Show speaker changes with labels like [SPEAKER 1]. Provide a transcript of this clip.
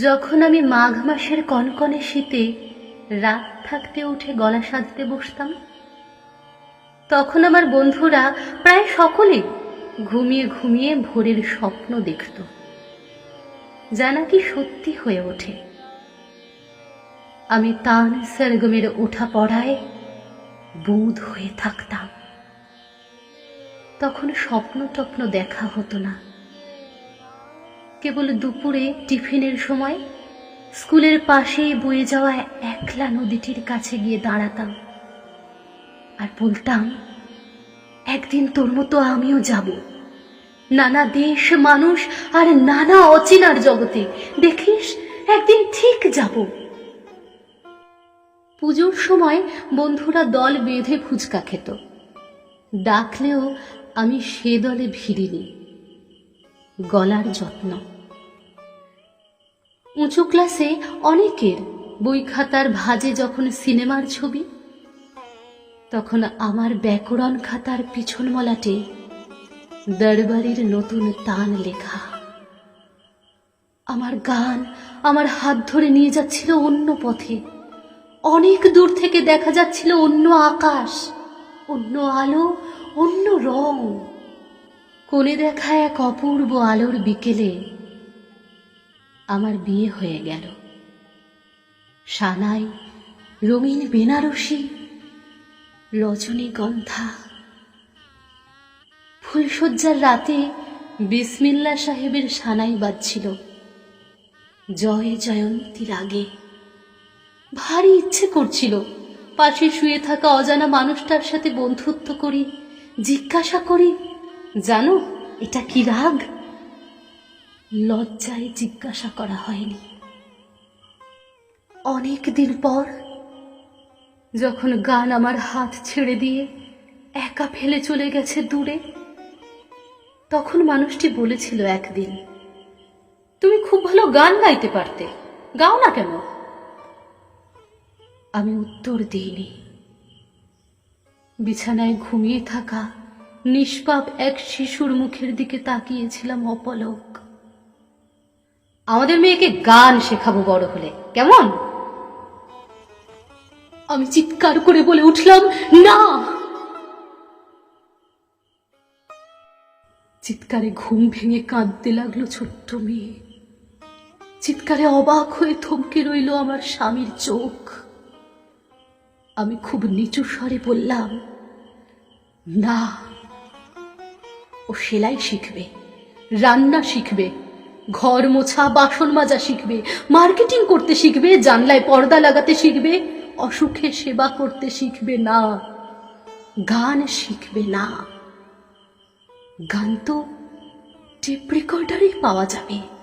[SPEAKER 1] যখন আমি মাঘ মাসের কনকনে শীতে রাত থাকতে উঠে গলা সাজতে বসতাম, তখন আমার বন্ধুরা প্রায় সকলে ঘুমিয়ে ঘুমিয়ে ভোরের স্বপ্ন দেখত। যা নাকি সত্যি হয়ে ওঠে। আমি তান সরগমের ওঠা পড়ায় বুধ হয়ে থাকতাম। তখন স্বপ্ন টপ্ন দেখা হতো না। কেবল দুপুরে টিফিনের সময় স্কুলের পাশেই বয়ে যাওয়া একলা নদীটির কাছে গিয়ে দাঁড়াতাম আর বলতাম, একদিন তোর মতো আমিও যাব। নানা দেশ মানুষ আর নানা অচেনার জগতে। দেখিস, একদিন ঠিক যাব। পুজোর সময় বন্ধুরা দল বেঁধে ফুচকা খেত। ডাকলেও আমি সে দলে ভিড়িনি। গলার যত্ন। উঁচু ক্লাসে অনেকের বই খাতার ভাজে যখন সিনেমার ছবি, তখন আমার ব্যাকরণ খাতার পিছন মলাটে দরবারির নতুন তান লেখা। আমার গান আমার হাত ধরে নিয়ে যাচ্ছিল অন্য পথে। অনেক দূর থেকে দেখা যাচ্ছিল অন্য আকাশ, অন্য আলো, অন্য রং। কোণে দেখা এক অপূর্ব আলোর বিকেলে আমার বিয়ে হয়ে গেল। সানাই, রঙিন বেনারসি রজনীগন্ধা ফুলশয্যার রাতে বিসমিল্লা সাহেবের সানাই বাজছিল। জয় জয়ন্তীর আগে। ভারী ইচ্ছে করছিল। পাশে শুয়ে থাকা অজানা মানুষটার সাথে বন্ধুত্ব করি, জিজ্ঞাসা করি, জানো, এটা কি রাগ? লজ্জায় জিজ্ঞাসা করা হয়নি। অনেক দিন পর, যখন গান আমার হাত ছেড়ে দিয়ে একা ফেলে চলে গেছে দূরে, তখন মানুষটি বলেছিল একদিন, তুমি খুব ভালো গান গাইতে পারতে, গাও না কেন? আমি উত্তর দিইনি। বিছানায় ঘুমিয়ে থাকা নিষ্পাপ এক শিশুর মুখের দিকে তাকিয়েছিলাম অপলক। আমাদের মেয়েকে গান শেখাবো বড় হলে। কেমন? আমি চিৎকার করে বলে উঠলাম, না! চিৎকারে ঘুম ভেঙে কাঁদতে লাগল ছোট্ট মেয়ে। চিৎকারে অবাক হয়ে থমকে রইল আমার স্বামীর চোখ। আমি খুব নিচু স্বরে বললাম, না, ও সেলাই শিখবে, রান্না শিখবে ঘর মোছা, বাসন মাজা শিখবে, মার্কেটিং করতে শিখবে, জানলায় পর্দা লাগাতে শিখবে, অসুখে সেবা করতে শিখবে না, গান শিখবে না। গান তো টেপ রেকর্ডারেই পাওয়া যাবে।